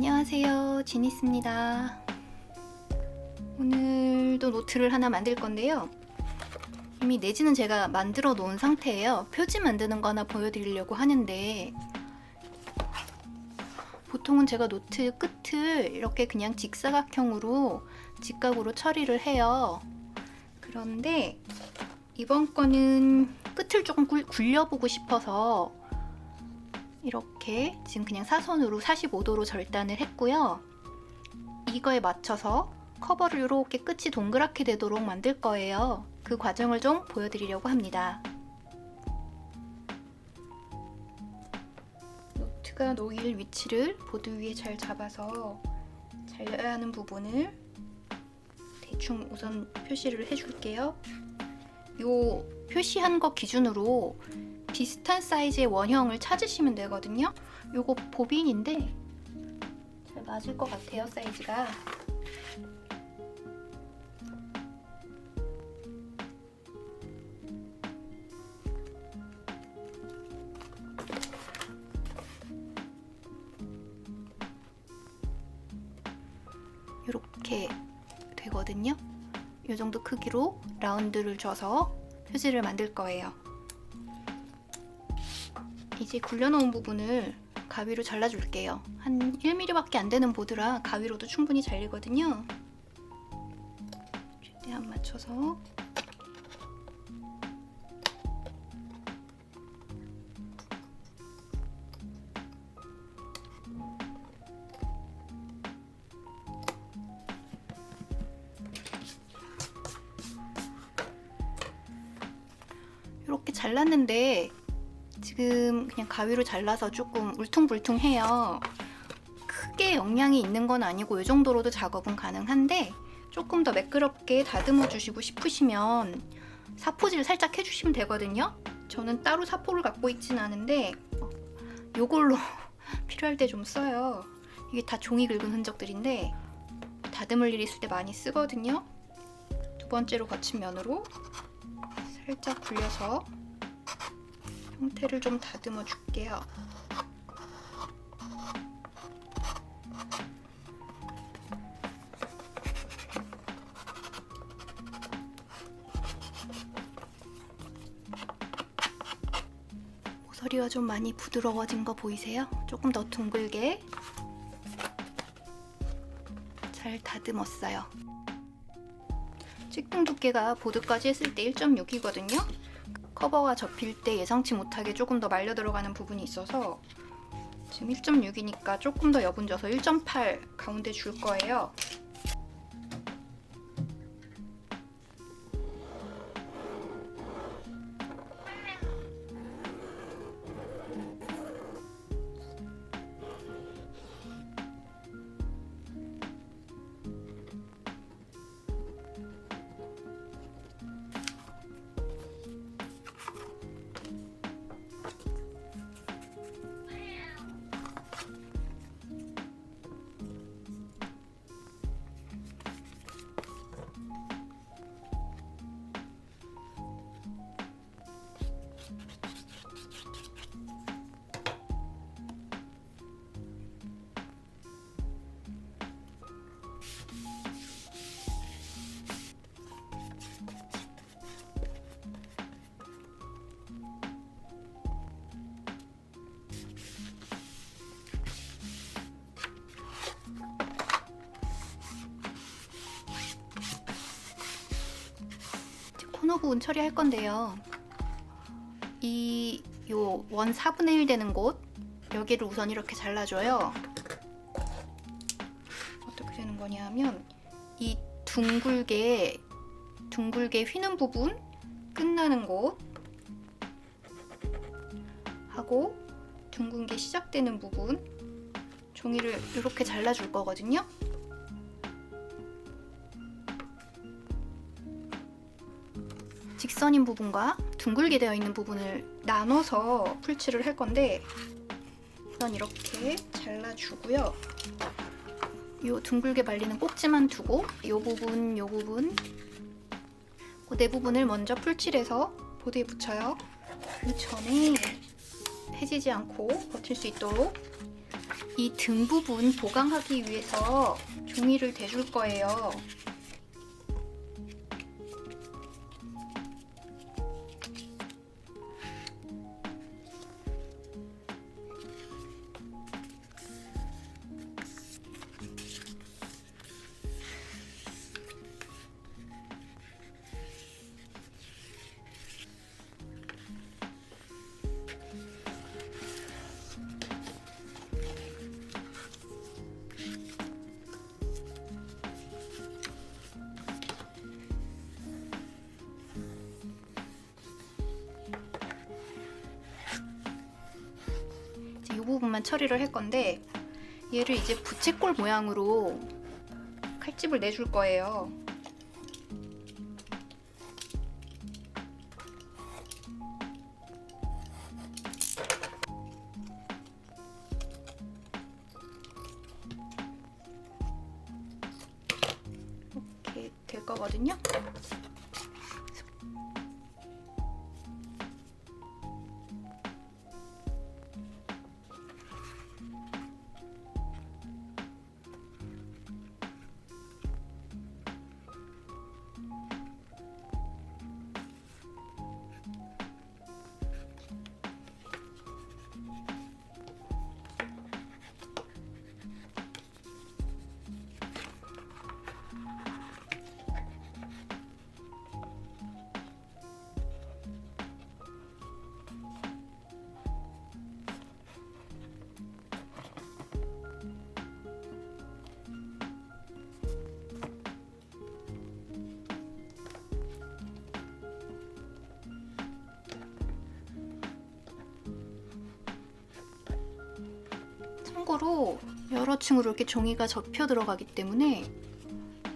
안녕하세요. 지니스입니다. 오늘도 노트를 하나 만들 건데요. 이미 내지는 제가 만들어 놓은 상태예요. 표지 만드는 거 하나 보여드리려고 하는데 보통은 제가 노트 끝을 이렇게 그냥 직사각형으로 직각으로 처리를 해요. 그런데 이번 거는 끝을 조금 굴- 굴려보고 싶어서 이렇게 지금 그냥 사선으로 45도로 절단을 했고요. 이거에 맞춰서 커버를 이렇게 끝이 동그랗게 되도록 만들 거예요. 그 과정을 좀 보여드리려고 합니다. 노트가 놓일 위치를 보드 위에 잘 잡아서 잘려야 하는 부분을 대충 우선 표시를 해줄게요. 요 표시한 거 기준으로 비슷한 사이즈의 원형을 찾으시면 되거든요. 요거 보빈인데 잘 맞을 것 같아요, 사이즈가. 이렇게 되거든요. 이 정도 크기로 라운드를 줘서 표지를 만들 거예요. 이제 굴려놓은 부분을 가위로 잘라줄게요. 한 1mm밖에 안 되는 보드라 가위로도 충분히 잘리거든요. 최대한 맞춰서 이렇게 잘랐는데 지금 그냥 가위로 잘라서 조금 울퉁불퉁해요. 크게 영향이 있는 건 아니고 이 정도로도 작업은 가능한데 조금 더 매끄럽게 다듬어 주시고 싶으시면 사포질 살짝 해주시면 되거든요. 저는 따로 사포를 갖고 있진 않은데 어, 요걸로 필요할 때 좀 써요. 이게 다 종이 긁은 흔적들인데 다듬을 일 있을 때 많이 쓰거든요. 두 번째로 거친 면으로 살짝 굴려서 형태를 좀 다듬어 줄게요. 모서리가 좀 많이 부드러워진 거 보이세요? 조금 더 둥글게 잘 다듬었어요. 찍등 두께가 보드까지 했을 때 1.6이거든요. 커버가 접힐 때 예상치 못하게 조금 더 말려 들어가는 부분이 있어서 지금 1.6이니까 조금 더 여분 져서 1.8 가운데 줄 거예요. 코너 부분 처리할 건데요. 이 요 원 4분의 1 되는 곳 여기를 우선 이렇게 잘라줘요. 어떻게 되는 거냐면 이 둥글게 둥글게 휘는 부분 끝나는 곳 하고 둥근 게 시작되는 부분 종이를 이렇게 잘라줄 거거든요. 직선인 부분과 둥글게 되어 있는 부분을 나눠서 풀칠을 할 건데 우선 이렇게 잘라주고요. 요 둥글게 말리는 꼭지만 두고 요 부분, 요 부분 그네 부분을 먼저 풀칠해서 보드에 붙여요. 그 전에 해지지 않고 버틸 수 있도록 이 등 부분 보강하기 위해서 종이를 대줄 거예요. 부분만 처리를 할 건데 얘를 이제 부채꼴 모양으로 칼집을 내줄 거예요. 이렇게 될 거거든요. 참고로 여러 층으로 이렇게 종이가 접혀 들어가기 때문에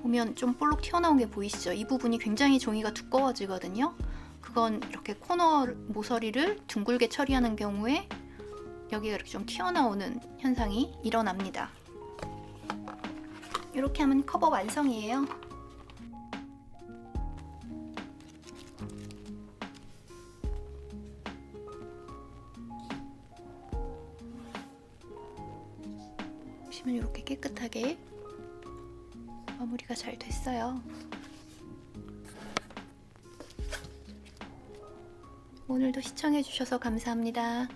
보면 좀 볼록 튀어나온 게 보이시죠? 이 부분이 굉장히 종이가 두꺼워지거든요. 그건 이렇게 코너 모서리를 둥글게 처리하는 경우에 여기가 이렇게 좀 튀어나오는 현상이 일어납니다. 이렇게 하면 커버 완성이에요. 깨끗하게 마무리가 잘 됐어요. 오늘도 시청해주셔서 감사합니다.